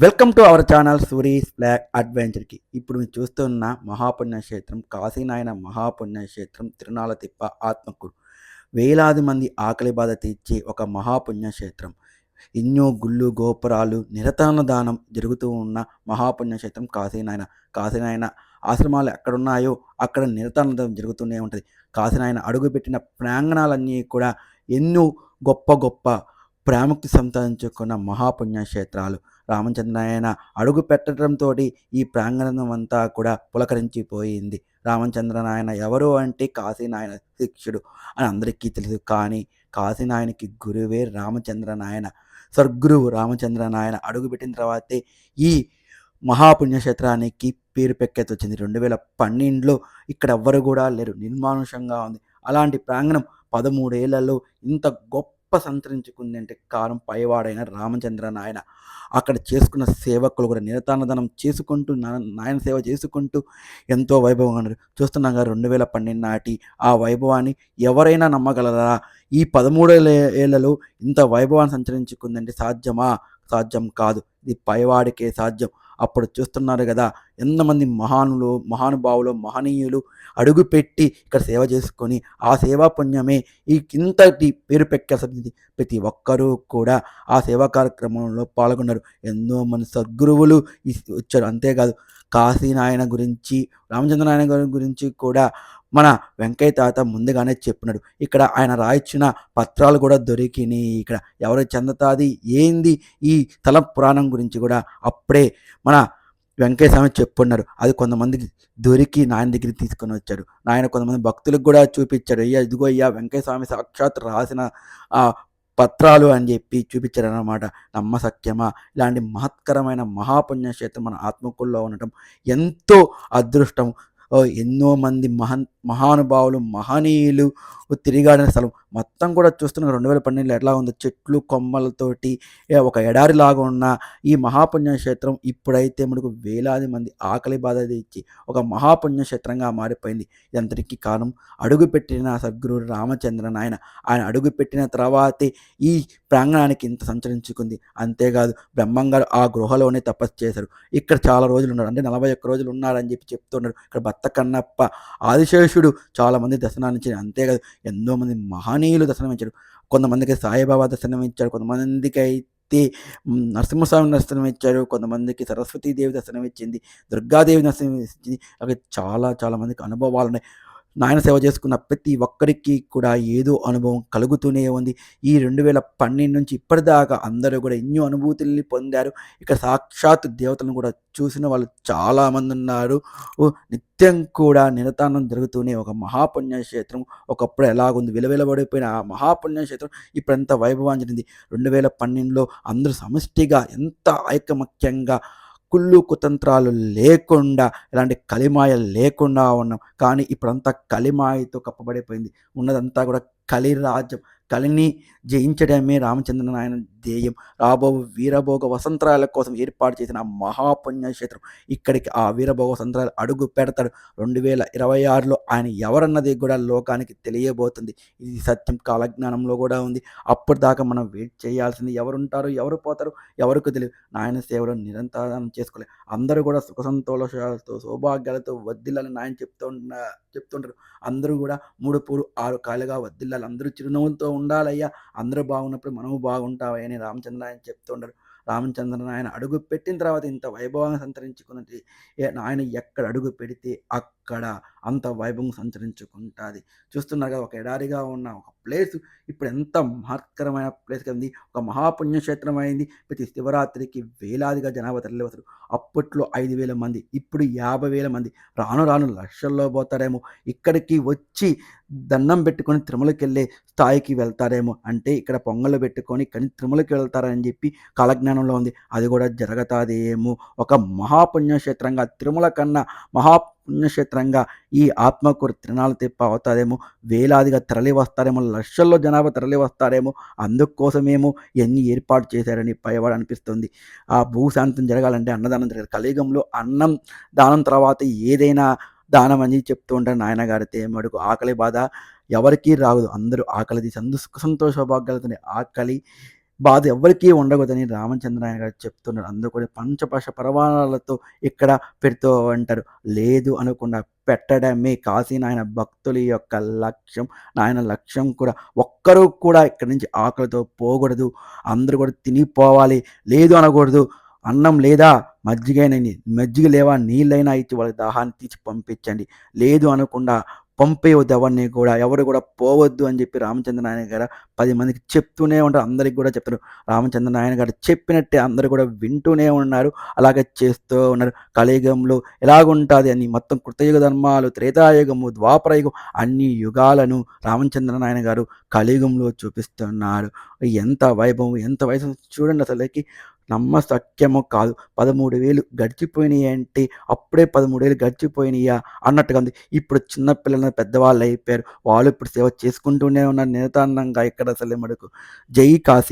Welcome to our channel Suri's flag అడ్వెంచర్కి ఇప్పుడు మీరు చూస్తున్న మహాపుణ్యక్షేత్రం కాశీనాయన మహాపుణ్యక్షేత్రం తిరునాల తిప్ప ఆత్మకూరు. వేలాది మంది ఆకలి బాధ తీర్చే ఒక మహాపుణ్యక్షేత్రం ఎన్నో గుళ్ళు గోపురాలు నిరతన దానం జరుగుతూ ఉన్న మహాపుణ్యక్షేత్రం కాశీనాయన కాశీనాయన ఆశ్రమాలు ఎక్కడున్నాయో అక్కడ నిరతనదం జరుగుతూనే ఉంటుంది. కాశీనాయన అడుగుపెట్టిన ప్రాంగణాలన్నీ కూడా ఎన్నో గొప్ప గొప్ప ప్రాముఖ్యత సంపాదించుకున్న మహాపుణ్యక్షేత్రాలు రామచంద్రాయన అడుగు పెట్టడంతో ఈ ప్రాంగణం అంతా కూడా పులకరించిపోయింది. రామచంద్రనాయన ఎవరు అంటే కాశీనాయన శిక్షుడు అని అందరికీ తెలుసు. కానీ కాశీనాయనకి గురువే రామచంద్రనాయన స్వర్గురువు రామచంద్రనాయన అడుగుపెట్టిన తర్వాతే ఈ మహాపుణ్యక్షేత్రానికి పేరు పెక్కెత్తి వచ్చింది రెండు వేల పన్నెండులో ఇక్కడ ఎవ్వరు కూడా లేరు. నిర్మానుషంగా ఉంది. అలాంటి ప్రాంగణం పదమూడేళ్ళలో ఇంత గొప్ప సంతరించుకుంది అంటే కారం పైవాడైన రామచంద్ర నాయన. అక్కడ చేసుకున్న సేవకులు కూడా నిరతానదనం చేసుకుంటూ నాయన సేవ చేసుకుంటూ ఎంతో వైభవంగా ఉన్నారు. చూస్తున్నాం కదా రెండు వేల పన్నెండు నాటి ఆ వైభవాన్ని ఎవరైనా నమ్మగలరా? ఈ పదమూడు ఏళ్ళలో ఇంత వైభవాన్ని సంచరించుకుందంటే సాధ్యమా? సాధ్యం కాదు. ఇది పైవాడికే సాధ్యం. అప్పుడు చూస్తున్నారు కదా. ఎంతమంది మహానులు మహానుభావులు మహనీయులు అడుగుపెట్టి ఇక్కడ సేవ చేసుకొని ఆ సేవా పుణ్యమే ఈ కింతటి పేరు పెక్కాల్సింది ప్రతి ఒక్కరూ కూడా ఆ సేవా కార్యక్రమంలో పాల్గొన్నారు. ఎన్నో మంది సద్గురువులు వచ్చారు. అంతేకాదు కాశీనాయన గురించి రామచంద్ర నాయన గారి గురించి కూడా మన వెంకయ్య తాత ముందుగానే చెప్పినాడు. ఇక్కడ ఆయన రాయించిన పత్రాలు కూడా దొరికినాయి. ఇక్కడ ఎవరు చెందతాది? ఏంది? ఈ తల పురాణం గురించి కూడా అప్పుడే మన వెంకయ్య స్వామి చెప్పున్నారు. అది కొంతమందికి దొరికి నాయన దగ్గరికి తీసుకొని వచ్చాడు. నాయన కొంతమంది భక్తులకు కూడా చూపించాడు. అయ్యా ఇదిగో అయ్యా వెంకయ్య స్వామి సాక్షాత్ రాసిన ఆ పత్రాలు అని చెప్పి చూపించారు అన్నమాట నమ్మ సత్యమా? ఇలాంటి మహత్కరమైన మహాపుణ్యక్షేత్రం మన ఆత్మకుల్లో ఉండటం ఎంతో అదృష్టం. ఎన్నో మంది మహన్ మహానుభావులు మహనీయులు తిరిగాడిన స్థలం. మొత్తం కూడా చూస్తున్న రెండు వేల పన్నెండులో ఎట్లా ఉంది? చెట్లు కొమ్మలతోటి ఒక ఎడారిలాగా ఉన్న ఈ మహాపుణ్యక్షేత్రం ఇప్పుడైతే మనకు వేలాది మంది ఆకలి బాధ ఇచ్చి ఒక మహాపుణ్యక్షేత్రంగా మారిపోయింది. ఇదంతటికీ కారణం అడుగుపెట్టిన సద్గురు రామచంద్రన్ ఆయన ఆయన అడుగుపెట్టిన తర్వాతే ఈ ప్రాంగణానికి ఇంత సంచరించుకుంది. అంతేకాదు బ్రహ్మంగారు ఆ గృహలోనే తపస్సు చేశారు. ఇక్కడ చాలా రోజులు ఉన్నారు. అంటే నలభై ఒక్క రోజులు ఉన్నారని చెప్పి చెప్తున్నారు. ఇక్కడ భర్త కన్నప్ప ఆదిశేష చాలా చాలామంది దర్శనాన్ని ఇచ్చారు. అంతేకాదు ఎంతోమంది మహనీయులు దర్శనం ఇచ్చారు. కొంతమందికి సాయిబాబా దర్శనం ఇచ్చారు. కొంతమందికి అయితే నరసింహస్వామి దర్శనం ఇచ్చారు. కొంతమందికి సరస్వతీదేవి దర్శనం ఇచ్చింది. దుర్గాదేవి దర్శనం ఇచ్చింది. అవి చాలా చాలామందికి అనుభవాలు ఉన్నాయి. నాయన సేవ చేసుకున్న ప్రతి ఒక్కరికి కూడా ఏదో అనుభవం కలుగుతూనే ఉంది. ఈ రెండు వేల పన్నెండు నుంచి ఇప్పటిదాకా అందరూ కూడా ఎన్నో అనుభూతుల్ని పొందారు. ఇక సాక్షాత్ దేవతలను కూడా చూసిన వాళ్ళు చాలామంది ఉన్నారు. నిత్యం కూడా నిరతానం జరుగుతూనే ఒక మహాపుణ్యక్షేత్రం ఒకప్పుడు ఎలాగుంది? విలవిలబడిపోయిన ఆ మహాపుణ్యక్షేత్రం ఇప్పుడు వైభవం జరిగింది రెండు వేల పన్నెండులో అందరూ సమష్టిగా ఎంత ఐకమత్యంగా కుళ్ళు కుతంత్రాలు లేకుండా ఇలాంటి కలిమాయ లేకుండా ఉన్నాం. కానీ ఇప్పుడంతా కలిమాయతో కప్పబడిపోయింది. ఉన్నదంతా కూడా కలి రాజ్యం కలిని జయించడమే రామచంద్ర నాయన ధ్యేయం. రాబో వీరభోగ వసంతరాల కోసం ఏర్పాటు చేసిన మహాపుణ్యక్షేత్రం ఇక్కడికి ఆ వీరభోగ వసంతరాలు అడుగు పెడతాడు. రెండు వేల ఇరవై ఆరులో ఆయన ఎవరన్నది కూడా లోకానికి తెలియబోతుంది. ఇది సత్యం కాలజ్ఞానంలో కూడా ఉంది. అప్పుడు దాకా మనం వెయిట్ చేయాల్సింది ఎవరుంటారు ఎవరు పోతారు ఎవరికి తెలియదు. నాయన సేవలో నిరంతరం చేసుకోలే అందరూ కూడా సుఖ సంతోషాలతో సౌభాగ్యాలతో వద్దిల్లని నాయన చెప్తూ చెప్తుంటారు. అందరూ కూడా మూడు పూలు ఆరు కాలుగా వద్దిల్లాలి. అందరూ చిరునవ్వులతో ఉండాలయ్యా. అందరూ బాగున్నప్పుడు మనము బాగుంటావని రామచంద్ర ఆయన చెప్తుండరు రామచంద్రన్ ఆయన అడుగు పెట్టిన తర్వాత ఇంత వైభవంగా సంతరించుకున్నది. ఏ- ఆయన ఎక్కడ అడుగు పెడితే అక్కడ అంత వైభవం సంచరించుకుంటుంది. చూస్తున్నారు కదా ఒక ఎడారిగా ఉన్న ఒక ప్లేస్. ఇప్పుడు ఎంత మహత్కరమైన ప్లేస్ ఉంది ఒక మహాపుణ్యక్షేత్రం అయింది ప్రతి శివరాత్రికి వేలాదిగా జనాభా తరలివతారు అప్పట్లో ఐదు వేల మంది ఇప్పుడు యాభై వేల మంది. రాను రాను లక్షల్లో పోతారేమో. ఇక్కడికి వచ్చి దండం పెట్టుకొని తిరుమలకి వెళ్ళే స్థాయికి వెళ్తారేమో అంటే ఇక్కడ పొంగలు పెట్టుకొని కని తిరుమలకి వెళ్తారని చెప్పి కాలజ్ఞానంలో ఉంది. అది కూడా జరగతాదేమో. ఒక మహాపుణ్యక్షేత్రంగా తిరుమల కన్నా మహా పుణ్యక్షేత్రంగా ఈ ఆత్మకూరు తిరణాలు తిప్ప అవుతారేమో వేలాదిగా తరలి వస్తారేమో లక్షల్లో జనాభా తరలి వస్తారేమో అందుకోసమేమో ఎన్ని ఏర్పాటు చేశారని పైవాడు అనిపిస్తుంది. ఆ భూశాంతం జరగాలంటే అన్నదానం జరగాలి. కలియుగంలో అన్నం దానం తర్వాత ఏదైనా దానం అని చెప్తూ ఉంటారు నాయనగారి తేమడుకు ఆకలి బాధ ఎవరికీ రాదు. అందరూ ఆకలి తీసి అందరూ సుఖ సంతోష భాగ్యాలతోనే ఆకలి బాధ ఎవ్వరికీ ఉండకూడదని రామచంద్రాయన గారు చెప్తున్నారు. అందుకని పంచభాష పంచపశ పరమాణాలతో ఇక్కడ పెడుతూ అంటారు లేదు అనకుండా పెట్టడమే కాశీ నాయన భక్తుల యొక్క లక్ష్యం. నాయన లక్ష్యం కూడా ఒక్కరూ కూడా ఇక్కడి నుంచి ఆకలితో పోకూడదు. అందరూ కూడా తినిపోవాలి. లేదు అనకూడదు. అన్నం లేదా మజ్జిగైన మజ్జిగ లేవా నీళ్ళైనా ఇచ్చి వాళ్ళకి దాహాన్ని తీసి పంపించండి. లేదు అనకుండా పంపేయవద్దు ఎవరిని కూడా ఎవరు కూడా పోవద్దు అని చెప్పి రామచంద్ర నాయన గారు పది మందికి చెప్తూనే ఉంటారు. అందరికి కూడా చెప్తారు. రామచంద్ర నాయన గారు చెప్పినట్టే అందరూ కూడా వింటూనే ఉన్నారు. అలాగే చేస్తూ ఉన్నారు. కలియుగంలో ఎలాగుంటుంది అని మొత్తం కృతయుగ ధర్మాలు త్రేతాయుగము ద్వాపరయుగం అన్ని యుగాలను రామచంద్ర నాయన గారు కలియుగంలో చూపిస్తున్నారు. ఎంత వైభవం ఎంత వయసు చూడండి అసలుకి. నమ్మశక్యమో కాదు. పదమూడు వేలు గడిచిపోయినాయి అంటే అప్పుడే పదమూడు వేలు గడిచిపోయినాయా? అన్నట్టుగా ఉంది ఇప్పుడు చిన్నపిల్లలు పెద్దవాళ్ళు అయిపోయారు. వాళ్ళు ఇప్పుడు సేవ చేసుకుంటూనే ఉన్నారు. నిరతాన్నంగా ఇక్కడ అసలు మడుకు జై కాశీ.